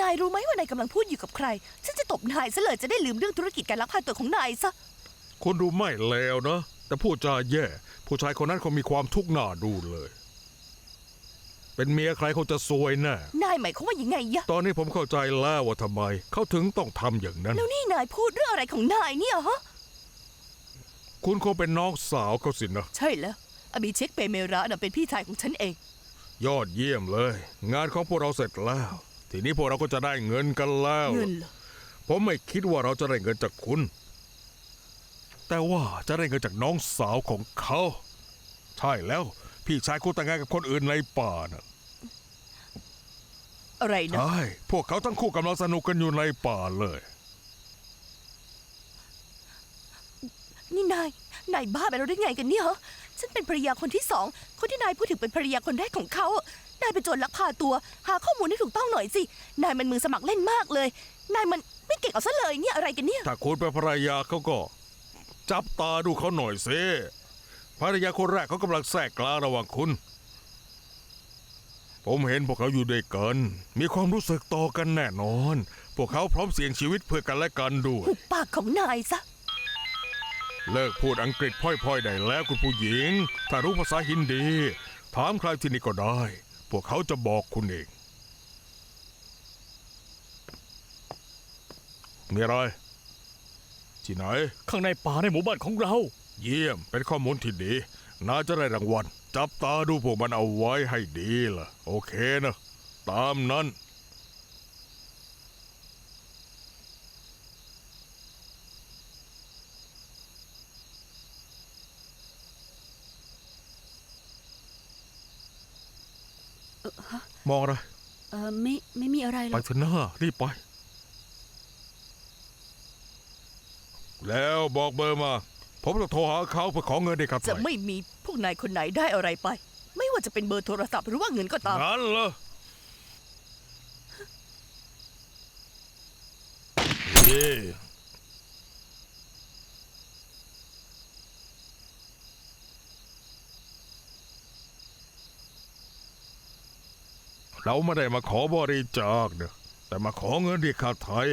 นายรู้ไหมว่านายกำลังพูดอยู่กับใคร ฉันจะตบนายซะเลยจะได้ลืมเรื่องธุรกิจการลักพาตัวของนายซะคุณดูไม่เลวนะ แต่พูดจาแย่ ผู้ชายคนนั้นคงมีความทุกข์หน้าดูเลย เป็นเมียใครเขาจะซวยแน่นายหมายความว่ายังไงยะ ตอนนี้ผมเข้าใจแล้วว่าทำไม เขาถึงต้องทำอย่างนั้น แล้วนี่นายพูดเรื่องอะไรของนายเนี่ยฮะ คุณคงเป็นน้องสาวเขาสินะ ใช่แล้ว อบิเช็คเปเมระน่ะเป็นพี่ชายของฉันเอง ยอดเยี่ยมเลย งานของพวกเราเสร็จแล้ว ทีนี้พวกเราก็จะได้เงินกันแล้ว เงินเหรอผมไม่คิดว่าเราจะได้เงินจากคุณ แต่ว่าจะได้เงินจากน้องสาวของเขา ใช่แล้ว พี่ชายคุณแต่งงานกับคนอื่นในป่านะอะไรนะ ใช่พวกเขาทั้งคู่กำลังสนุกกันอยู่ในป่าเลย นี่นาย นายบ้าไปแล้วได้ไงกันเนี่ยฮะฉันเป็นภรรยาคนที่สอง คนที่นายพูดถึงเป็นภรรยาคนแรกของเขาอะ นายเป็นโจรลักพาตัว หาข้อมูลให้ถูกต้องหน่อยสิ นายมันมือสมัครเล่นมากเลย นายมันไม่เก่งเอาซะเลยเนี่ยอะไรกันเนี่ย ถ้าคุณเป็นภรรยาเขาก็ จับตาดูเขาหน่อยสิภรรยาคนแรกเขากำลังแทรกกลางระหว่างคุณ ผมเห็นพวกเขาอยู่ด้วยกัน มีความรู้สึกต่อกันแน่นอน พวกเขาพร้อมเสี่ยงชีวิตเพื่อกันและกันด้วย หุบปากของนายซะ เลิกพูดอังกฤษพร่อยๆได้แล้วคุณผู้หญิง ถ้ารู้ภาษาฮินดี ถามใครที่นี่ก็ได้ พวกเขาจะบอกคุณเอง มีอะไร ที่ไหน ข้างในป่าในหมู่บ้านของเรา เยี่ยม เป็นข้อมูลที่ดีน่าจะได้รางวัล จับตาดูพวกมันเอาไว้ให้ดีล่ะ โอเคนะ ตามนั้น มองอะไรเออไม่ไม่มีอะไรหรไปอกเถอะหน้ารีบไป แล้วบอกเบอร์มา ผมจะโทรหาเขาเพื่อขอเงินในค่าจะไถ่ไม่มีพวกนายคนไหนได้อะไรไป ไม่ว่าจะเป็นเบอร์โทรศัพท์หรือว่าเงินก็ตาม งั้นเหรอเเราไม่ได้มาขอบริจาคเนะแต่มาขอเงินที่ค่าไทย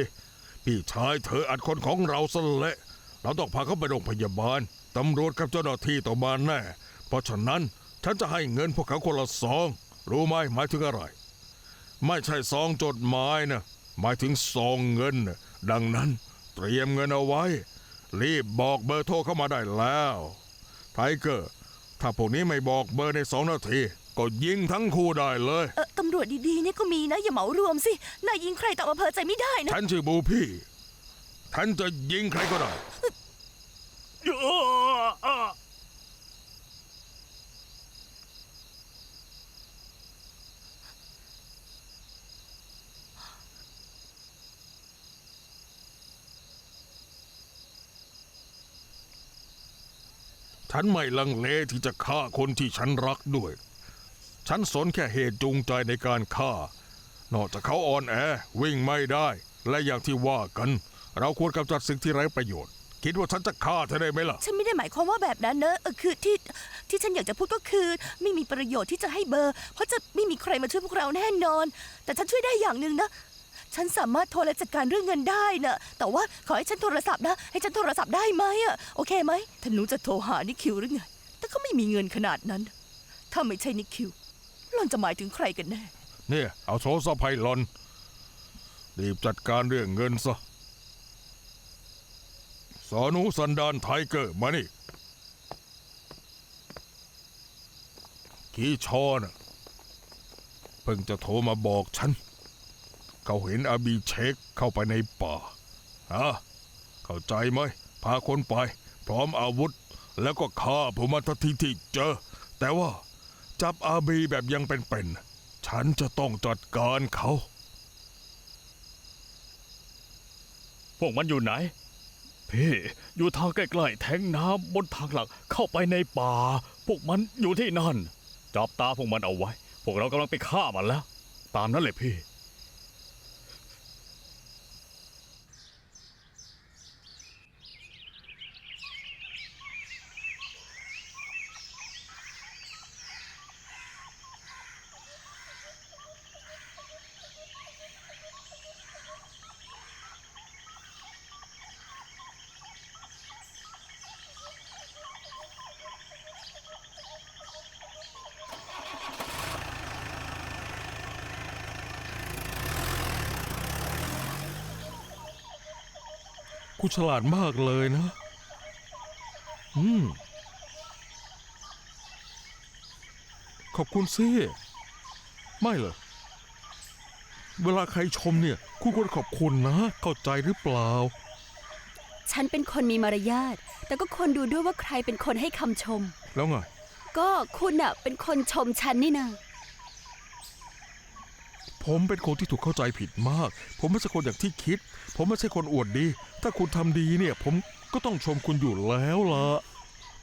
พี่ชายเธออัดคนของเราซะและ เราต้องพาเขาไปโรงพยาบาล ตำรวจกับเจ้าหน้าที่ต้อมาแน่ เพราะฉะนั้นฉันจะให้เงินพวกเขาคนละซอง รู้ไหมหมายถึงอะไร ไม่ใช่ซองจดหมายนะหมายถึงซองเงินนะดังนั้นเตรียมเงินเอาไว้ รีบบอกเบอร์โทรเข้ามาได้แล้วไทเกอร์ถ้าพวกนี้ไม่บอกเบอร์ในสองนาที ก็ยิงทั้งคู่ได้เลย เออำรวจดีๆเนี่ยก็มีนะ อย่าเหมารวมสิ นายยิงใครตามอำเภอใจไม่ได้นะ ฉันชื่อบูพี่ ฉันจะยิงใครก็ได้ ฉันไม่ลังเลที่จะฆ่าคนที่ฉันรักด้วย ฉันสนแค่เหตุจูงใจในการฆ่า นอกจากเขาอ่อนแอวิ่งไม่ได้ และอย่างที่ว่ากัน เราควรกำจัดสิ่งที่ไร้ประโยชน์ คิดว่าฉันจะฆ่าเธอได้ไหมล่ะ ฉันไม่ได้หมายความว่าแบบนั้นเนะเออคือที่ที่ฉันอยากจะพูดก็คือ ไม่มีประโยชน์ที่จะให้เบอร์ เพราะจะไม่มีใครมาช่วยพวกเราแน่นอน แต่ฉันช่วยได้อย่างหนึ่งนะฉันสามารถโทรและจัดการเรื่องเงินได้นะแต่ว่าขอให้ฉันโทรศัพท์นะ ให้ฉันโทรศัพท์ได้ไหมอะโอเคไหมถ้าหนูจะโทรหานิคิวหรือไง แต่ก็ไม่มีเงินขนาดนั้น ถ้าไม่ใช่นิคิว หล่อนจะหมายถึงใครกันแน่ เนี่ย เอาโทรศัพท์ให้หลอนรีบจัดการเรื่องเงินซะสอนุสันดานไทเกอร์มานี่กีชอนะเพิ่งจะโทรมาบอกฉัน เขาเห็นอาบีเช็คเข้าไปในป่าฮะเข้าใจไหม พาคนไป พร้อมอาวุธ แล้วก็ฆ่าผมมาทันทีที่เจอ แต่ว่า จับอาบีแบบยังเป็นๆ ฉันจะต้องจัดการเขา พวกมันอยู่ไหน พี่ อยู่ทางใกล้ๆแทงน้ำบนทางหลักเข้าไปในป่า พวกมันอยู่ที่นั่น จับตาพวกมันเอาไว้ พวกเรากำลังไปฆ่ามันแล้ว ตามนั้นเลยพี่ คุณฉลาดมากเลยนะ อืม ขอบคุณสิไม่เหรอเวลาใครชมเนี่ย คุณควรขอบคุณนะ เข้าใจหรือเปล่า ฉันเป็นคนมีมารยาท แต่ก็ควรดูด้วยว่าใครเป็นคนให้คำชม แล้วไง ก็คุณอะเป็นคนชมฉันนี่นา ผมเป็นคนที่ถูกเข้าใจผิดมาก ผมไม่ใช่คนอย่างที่คิด ผมไม่ใช่คนอวดดี ถ้าคุณทำดีเนี่ย ผมก็ต้องชมคุณอยู่แล้วล่ะ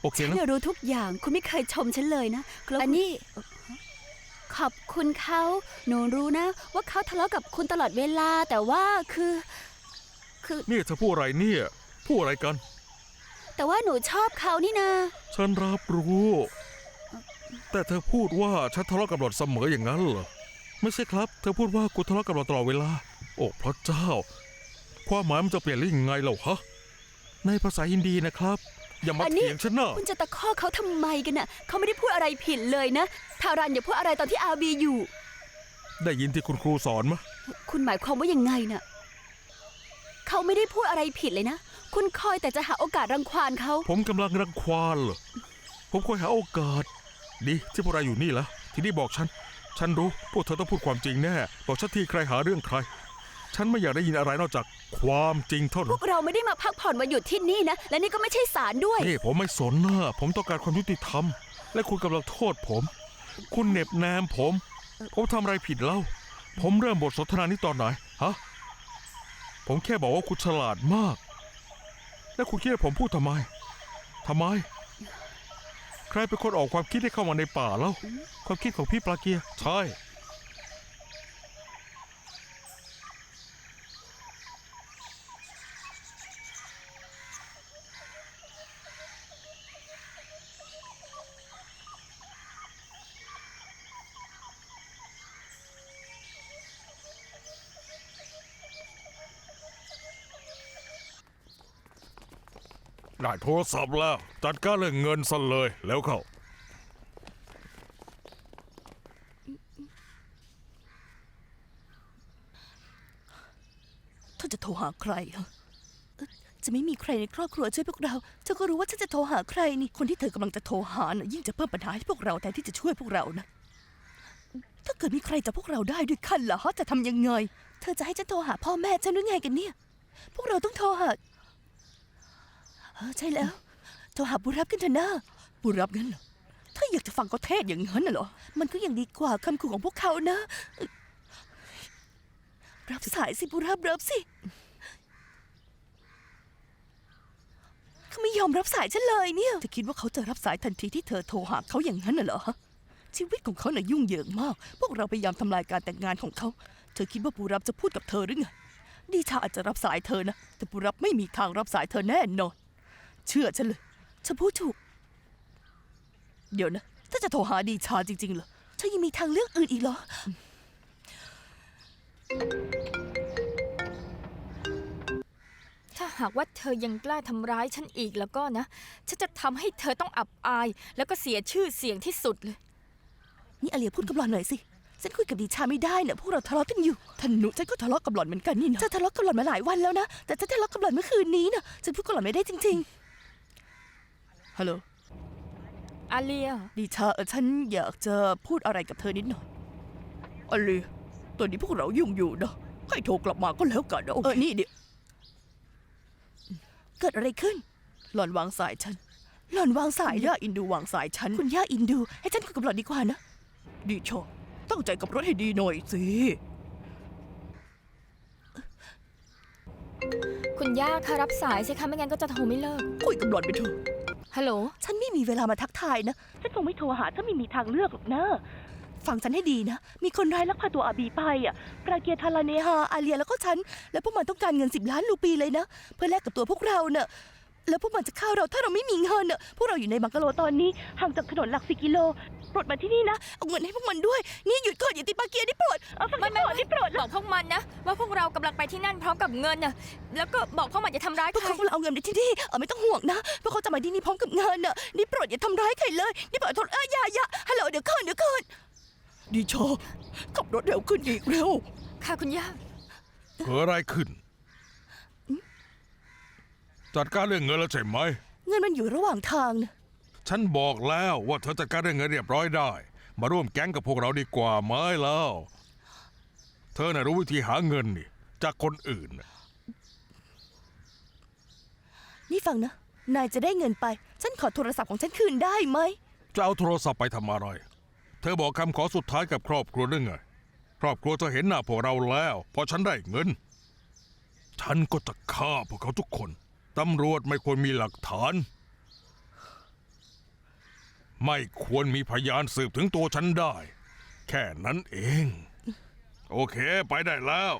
โอเคฉันนะ เนี่ยรู้ทุกอย่าง คุณไม่เคยชมฉันเลยนะอันนี้ ขอบคุณเขาหนูรู้นะ ว่าเขาทะเลาะกับคุณตลอดเวลา แต่ว่าคือ คือ เนี่ยเธอพูดอะไรเนี่ย พูดอะไรกัน แต่ว่าหนูชอบเขานี่นาฉันรับรู้ แต่เธอพูดว่าฉันทะเลาะกับหล่อนเสมออย่างนั้นเหรอ ไม่ใช่ครับ เธอพูดว่ากูทะเลาะกับหล่อนตลอดเวลา โอ้พระเจ้า ความหมายมันจะเปลี่ยนได้ยังไงเล่าฮะ ในภาษาฮินดีนะครับ อย่ามาอันนี้ เถียงฉันนะคุณจะตะคอกเขาทำไมกันน่ะ เขาไม่ได้พูดอะไรผิดเลยนะ ทารันอย่าพูดอะไรตอนที่อาบีอยู่ ได้ยินที่คุณครูสอนมะ คุณหมายความว่ายังไงน่ะ เขาไม่ได้พูดอะไรผิดเลยนะ คุณคอยแต่จะหาโอกาสรังควานเขา ผมกำลังรังควานเหรอ ผมคอยหาโอกาส ดีที่พวกเราอยู่นี่แล้วทีนี้บอกฉัน ฉันรู้พวกเธอต้องพูดความจริงแน่ บอกฉันทีใครหาเรื่องใคร ฉันไม่อยากได้ยินอะไรนอกจากความจริงเท่าพนั้วนกเราไม่ได้มาพักผ่อนวันหยุดที่นี่นะ และนี่ก็ไม่ใช่ศาลด้วย นี่ผมไม่สนนะผมต้องการความยุติธรรม และคุณกำลังโทษผม คุณเหน็บแนมผม ผมทำอะไรผิดเล่า ผมเริ่มบทสนทนานี้ตอนไหนฮะผมแค่บอกว่าคุณฉลาดมาก แล้วคุณคิดว่าผมพูดทำไมทำไม ใครเป็นคนออกความคิดให้เข้ามาในป่าเล่าความคิดของพี่ปลาเกียร์ใช่ ได้โทรศัพท์แล้ว จัดการเรื่องเงินซะเลยแล้วเข้าเธอจะโทรหาใครเหรอเอ๊ะจะไม่มีใครในครอบครัวช่วยพวกเรา เธอก็รู้ว่าฉันจะโทรหาใครนี่ คนที่เธอกำลังจะโทรหาน่ะยิ่งจะเพิ่มปัญหาให้พวกเราแทนที่จะช่วยพวกเรานะ ถ้าเกิดมีใครจับพวกเราได้ด้วยกันล่ะฮะจะทำยังไง เธอจะให้ฉันโทรหาพ่อแม่ฉันหรือไงกันเนี่ย พวกเราต้องโทรหา ใช่แล้วโทรหาบุรับกันเถอะนะบุรับงั้นเหรอถ้าอยากจะฟังก็เทศอย่างนั้นน่ะเหรอ มันก็ยังดีกว่าคำขู่ของพวกเขานะเอ่อรับสายสิบุรับรับสิ เขาไม่ยอมรับสายฉันเลยเนี่ยเธอคิดว่าเขาจะรับสายทันทีที่เธอโทรหาเขาอย่างนั้นน่ะเหรอฮะชีวิตของเขาน่ะยุ่งเหยิงมาก พวกเราพยายามทำลายการแต่งงานของเขา เธอคิดว่าปูรับจะพูดกับเธอหรือไง ดีชาอาจจะรับสายเธอนะ แต่ปูรับไม่มีทางรับสายเธอแน่นอน เชื่อฉันเลยฉันพูดถูก เดี๋ยวนะ ถ้าจะโทรหาดีชาจริงๆเหรอเธอยังมีทางเลือกอื่นอีกเหรอ ถ้าหากว่าเธอยังกล้าทำร้ายฉันอีกแล้วก็นะ ฉันจะทำให้เธอต้องอับอาย แล้วก็เสียชื่อเสียงที่สุดเลย นี่อาเลียพูดกับหล่อนหน่อยสิ ฉันคุยกับดีชาไม่ได้นะพวกเราทะเลาะกันอยู่ธนุฉันก็ทะเลาะกับหล่อนเหมือนกันนี่นะฉันทะเลาะกับหล่อนมาหลายวันแล้วนะ แต่ฉันทะเลาะกับหล่อนเมื่อคืนนี้นะฉันพูดกับหล่อนไม่ได้จริง ๆ ฮัลโหล อาเลียดีชาเออฉันอยากจะพูดอะไรกับเธอนิดหน่อยอาเลีย ตอนนี้พวกเรายุ่งอยู่นะให้โทรกลับมาก็แล้วกันนะเออนี่เดี๋ยวเกิดอะไรขึ้น หล่อนวางสายฉัน หล่อนวางสายย่าอินดูวางสายฉัน คุณย่าอินดู ให้ฉันคุยกับหล่อนดีกว่านะดีชอตั้งใจกับรถให้ดีหน่อยสิ คุณย่าคะรับสายสิคะไม่งั้นก็จะโทรไม่เลิก คุยกับหล่อนไปเถอะ ฮัลโหล ฉันไม่มีเวลามาทักทายนะ ฉันคงไม่โทรหาถ้าไม่มีทางเลือกหรอกนะ ฟังฉันให้ดีนะ มีคนร้ายลักพาตัวอาบีไปอะปราเกียร์ทาราเนฮาอาเลียแล้วก็ฉัน แล้วพวกมันต้องการเงินสิบล้านลูปีเลยนะ เพื่อแลกกับตัวพวกเราเน่ะ แล้วพวกมันจะฆ่าเราถ้าเราไม่มีเงินเน่ะพวกเราอยู่ในบังกะโลตอนนี้ห่างจากถนนหลักสิกิโลโปรดมาที่นี่นะ เอาเงินให้พวกมันด้วย นี่หยุดก่อนอย่าตีปราเกียร์นี่โปรด เอาฟังไม่ฉันไม่ก่อนนี่โปรดบอกพวกมันนะ ว่าพวกเรากำลังไปที่นั่นพร้อมกับเงินน่ะแล้วก็บอกพวกมันอย่าทำร้ายพวกใครเขากำลังเอาเงินไปที่นี่เออไม่ต้องห่วงนะพวกเขาจะมาที่นี่พร้อมกับเงินน่ะนี่โปรดอย่าทำร้ายใครเลยนี่โปรดโทษเอ้ยอย่าอย่าฮัลโหลเดี๋ยวก่อนเดี๋ยวก่อนดีชอขับรถเร็วขึ้นอีกเร็ว ค่ะคุณย่าเกิดอะไรขึ้น จัดการเรื่องเงินแล้วใช่ไหม เงินมันอยู่ระหว่างทางนะฉันบอกแล้วว่าเธอจัดการเรื่องเงินเรียบร้อยได้ มาร่วมแก๊งกับพวกเราดีกว่าไหมแล้ว เธอน่ะรู้วิธีหาเงินนี่จากคนอื่นน่ะนี่ฟังนะ นายจะได้เงินไป ฉันขอโทรศัพท์ของฉันคืนได้ไหม จะเอาโทรศัพท์ไปทำอะไร เธอบอกคำขอสุดท้ายกับครอบครัวเรื่องไง ครอบครัวเธอเห็นหน้าพวกเราแล้ว พอฉันได้เงิน ฉันก็จะฆ่าพวกเขาทุกคน ตำรวจไม่ควรมีหลักฐาน ไม่ควรมีพยานสืบถึงตัวฉันได้ แค่นั้นเอง โอเค ไปได้แล้ว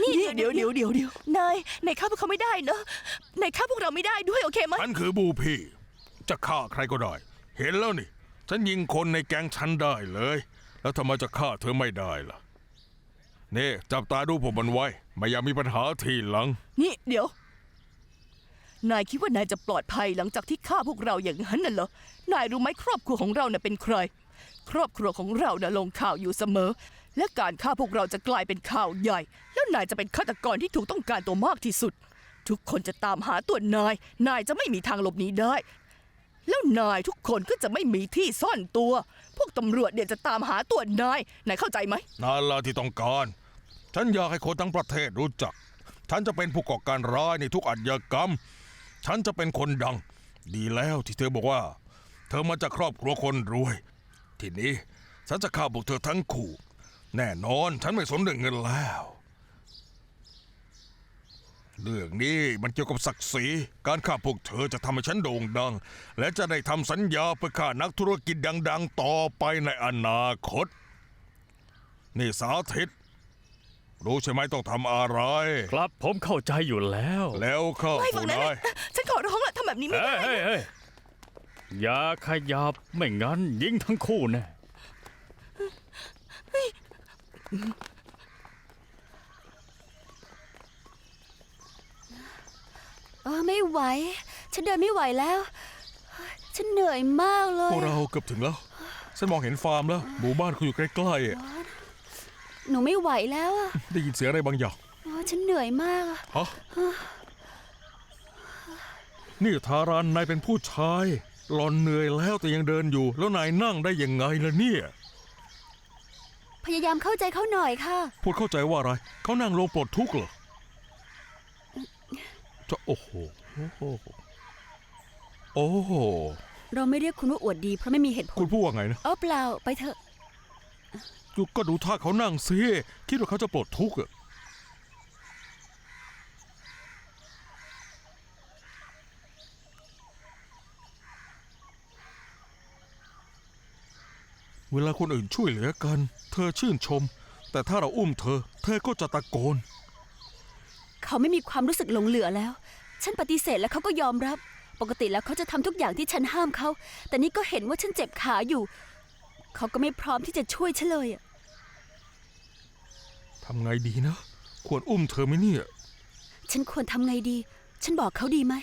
นี่เดี๋ยวเดี๋ยวเดี๋ยวเดี๋ยวนายนายฆ่าพวกเขาไม่ได้นะนายฆ่าพวกเราไม่ได้ด้วยโอเคไหมฉันคือบูพี่ จะฆ่าใครก็ได้ เห็นแล้วนี่ ฉันยิงคนในแก๊งฉันได้เลย แล้วทำไมจะฆ่าเธอไม่ได้ล่ะ นี่จับตาดูผมมันไว้ ไม่อยากมีปัญหาทีหลัง นี่เดี๋ยว นายคิดว่านายจะปลอดภัยหลังจากที่ฆ่าพวกเราอย่างนั้นน่ะเหรอ นายรู้ไหมครอบครัวของเราน่ะเป็นใคร ครอบครัวของเราน่ะลงข่าวอยู่เสมอ และการฆ่าพวกเราจะกลายเป็นข่าวใหญ่ แล้วนายจะเป็นฆาตกรที่ถูกต้องการตัวมากที่สุด ทุกคนจะตามหาตัวนาย นายจะไม่มีทางหลบหนีได้ แล้วนายทุกคนก็จะไม่มีที่ซ่อนตัว พวกตำรวจเดี๋ยวจะตามหาตัวนายนายเข้าใจไหมนั่นละที่ต้องการ ฉันอยากให้คนทั้งประเทศรู้จัก ฉันจะเป็นผู้ก่อการร้ายในทุกอาชญากรรม ฉันจะเป็นคนดัง ดีแล้วที่เธอบอกว่า เธอมาจากครอบครัวคนรวย ทีนี้ฉันจะฆ่าพวกเธอทั้งคู่ แน่นอนฉันไม่สนเรื่องเงินแล้ว เรื่องนี้มันเกี่ยวกับศักดิ์ศรี การฆ่าพวกเธอจะทำให้ฉันโด่งดัง และจะได้ทำสัญญาเพื่อฆ่านักธุรกิจดัง ๆ ต่อไปในอนาคต นี่สาธิต รู้ใช่ไหมต้องทำอะไร ครับผมเข้าใจอยู่แล้วแล้วเข้าไม่ฟัผู้งนะนายฉันขอร้องละทำแบบนี้ไม่เฮ้ได้ยเฮ้ยเฮ้ยอย่าขยับไม่งั้นยิงทั้งคู่แน่ ออไม่ไหว ฉันเดินไม่ไหวแล้ว ฉันเหนื่อยมากเลพยวกเราเกือบถึงแล้ว ฉันมองเห็นฟาร์มแล้ว หมู่บ้านเขาอยู่ใกล้ๆอะหนูไม่ไหวแล้วอะได้ยินเสียงอะไรบางอย่างโอ้ฉันเหนื่อยมากอะฮะ นี่ทารันนายเป็นผู้ชายหลอนเหนื่อยแล้วแต่ยังเดินอยู่ แล้วนายนั่งได้ยังไงล่ะเนี่ย พยายามเข้าใจเขาหน่อยค่ะ พูดเข้าใจว่าอะไร เขานั่งลงปลดทุกข์เหรอ จะโอ้โหโอ้โหโอ้โหเราไม่เรียกคุณว่าอวดดีเพราะไม่มีเหตุผคุลณพูดว่าไงนะเออเปล่าไปเถอะอยู่ก็ดูท่าเขานั่งสิคิดว่าเขาจะปลดทุกข์อะเวลาคนอื่นช่วยเหลือกัน เธอชื่นชม แต่ถ้าเราอุ้มเธอ เธอก็จะตะโกน เขาไม่มีความรู้สึกหลงเหลือแล้ว ฉันปฏิเสธแล้วเขาก็ยอมรับ ปกติแล้วเขาจะทำทุกอย่างที่ฉันห้ามเขา แต่นี่ก็เห็นว่าฉันเจ็บขาอยู่ เขาก็ไม่พร้อมที่จะช่วยฉันเลยอะทำไงดีนะ ควรอุ้มเธอไหมเนี่ย ฉันควรทำไงดี ฉันบอกเขาดีไหม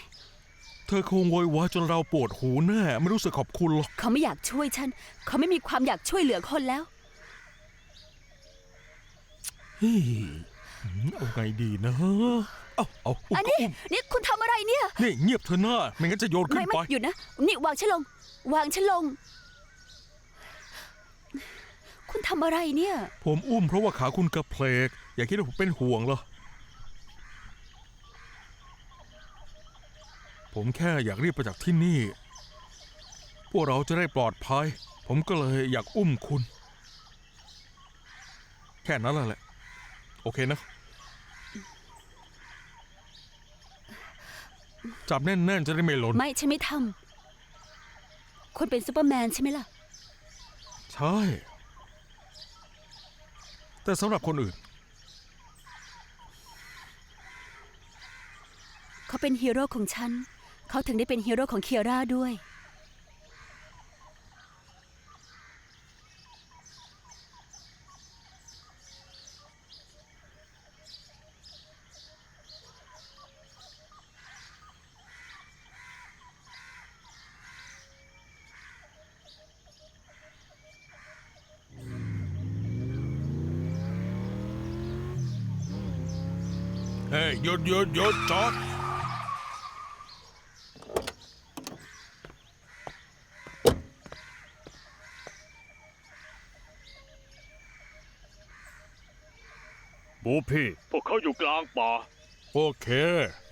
เธอคงโวยวายจนเราปวดหูแน่ไม่รู้สึกขอบคุณหรอก เขาไม่อยากช่วยฉัน เขาไม่มีความอยากช่วยเหลือคนแล้ว เฮ้ยหืม เอาไงดีนะเอาเอาอุ้มอันก็นี้อุ้มนี่คุณทำอะไรเนี่ย นี่เงียบเธอหน้าไม่งั้นจะโยนขึ้ไม่นไม่ไป หยุดนะ นี่วางฉันลง วางฉันลง คุณทำอะไรเนี่ย ผมอุ้มเพราะว่าขาคุณกระเพลก อย่าคิดว่าผมเป็นห่วงเหรอผมแค่อยากรีบไปจากที่นี่ พวกเราจะได้ปลอดภัย ผมก็เลยอยากอุ้มคุณ แค่นั้นแหละ โอเคนะ จับแน่นๆจะได้ไม่หล่น ไม่ฉันไม่ทำคุณเป็นซูเปอร์แมนใช่ไหมล่ะ ใช่ แต่สำหรับคนอื่น เขาเป็นฮีโร่ของฉัน เขาถึงได้เป็นฮีโร่ของเคียร่าด้วย ฮ้ยหยุดหยุดหยุดจอดบูพี่ พวกเขาอยู่กลางป่า โอเค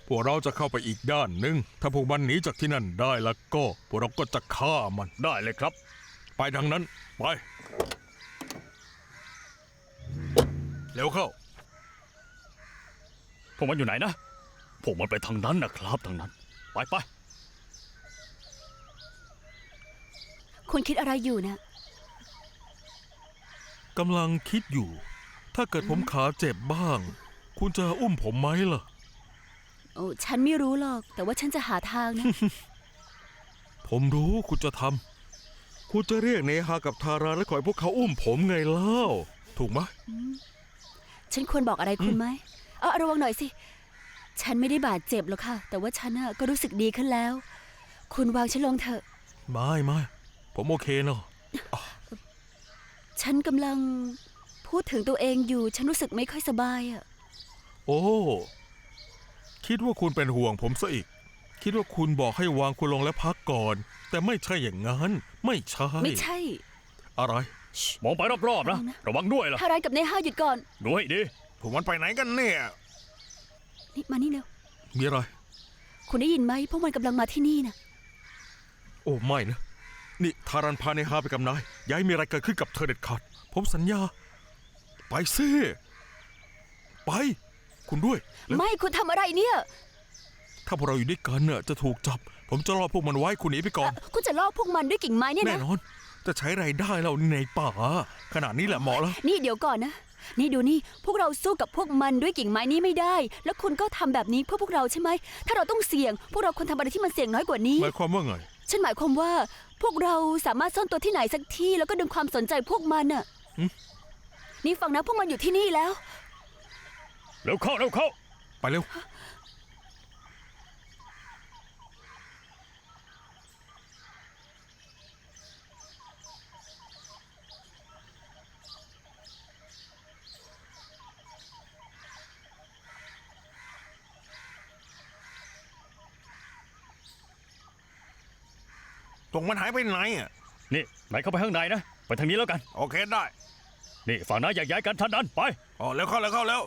พวกเราจะเข้าไปอีกด้านหนึ่ง ถ้าพวกมันหนีจากที่นั่นได้แล้วก็ พวกเราก็จะฆ่ามันได้เลยครับ ไปทางนั้น ไป เร็วเข้าพ วกมันอยู่ไหนนะ พวกมันไปทางนั้นนะครับทางนั้น ไปไปคุณคิดอะไรอยู่นะ กำลังคิดอยู่ ถ้าเกิดผมขาเจ็บบ้าง คุณจะอุ้มผมไหมล่ะ โอ้ฉันไม่รู้หรอก แต่ว่าฉันจะหาทางนะ ผมรู้คุณจะทำ คุณจะเรียกเนฮากับทาราและขอให้พวกเขาอุ้มผมไงเล่า ถูกไหม ฉันควรบอกอะไรคุณไหม เออระวังหน่อยสิ ฉันไม่ได้บาดเจ็บหรอกค่ะ แต่ว่าฉันน่ะก็รู้สึกดีขึ้นแล้ว คุณวางฉันลงเถอะ ไม่ไม่ผมโอเคเนาะฉันกำลังพูดถึงตัวเองอยู่ ฉันรู้สึกไม่ค่อยสบายอะโอ้ คิดว่าคุณเป็นห่วงผมซะอีก คิดว่าคุณบอกให้วางคุณลงและพักก่อน แต่ไม่ใช่อย่างนั้น ไม่ใช่ ไม่ใช่ อะไร มองไปรอบๆนะเอานะระวังด้วยล่ะทารายกับเนห้าหยุดก่อนดูให้ดี ผมมันไปไหนกันเนี่ยนี่มานี่เร็ว มีอะไร คุณได้ยินไหมพวกมันกำลังมาที่นี่นะโอ้ไม่นะ นี่ทารันพาเนฮาไปกับนายอย่าให้มีอะไรเกิดขึ้นกับเธอเด็ดขาด ผมสัญญา ไปสิไป คุณด้วยแล้วไม่คุณทำอะไรเนี่ยถ้าพวกเราอยู่ด้วยกันเนี่ยจะถูกจับ ผมจะรอพวกมันไว้คุณหนีไปก่อนคุณจะล่อพวกมันด้วยกิ่งไม้เนี่ยแน่นะนอน จะใช้ไรายได้เราในป่าขนาดนี้แหละเหมาะแล้ว นี่เดี๋ยวก่อนนะ นี่ดูนี่ พวกเราสู้กับพวกมันด้วยกิ่งไม้นี้ไม่ได้ แล้วคุณก็ทำแบบนี้เพื่อพวกเราใช่ไหม ถ้าเราต้องเสี่ยง พวกเราควรทำอะไรที่มันเสี่ยงน้อยกว่านี้ หมายความว่าไง ฉันหมายความว่า พวกเราสามารถซ่อนตัวที่ไหนสักที่ แล้วก็ดึงความสนใจพวกมันน่ะหืมนี่ฟังนะพวกมันอยู่ที่นี่แล้วเร็วเข้าเร็วเข้า ไปเร็ว ตรงมันหายไปไหนอะนี่ไหนเข้าไปข้างในนะ ไปทางนี้แล้วกัน โอเคได้ นี่ฝั่งน้าแยกย้ายกันทันดันไป อ๋อแล้วเข้าแล้วเข้าแล้ว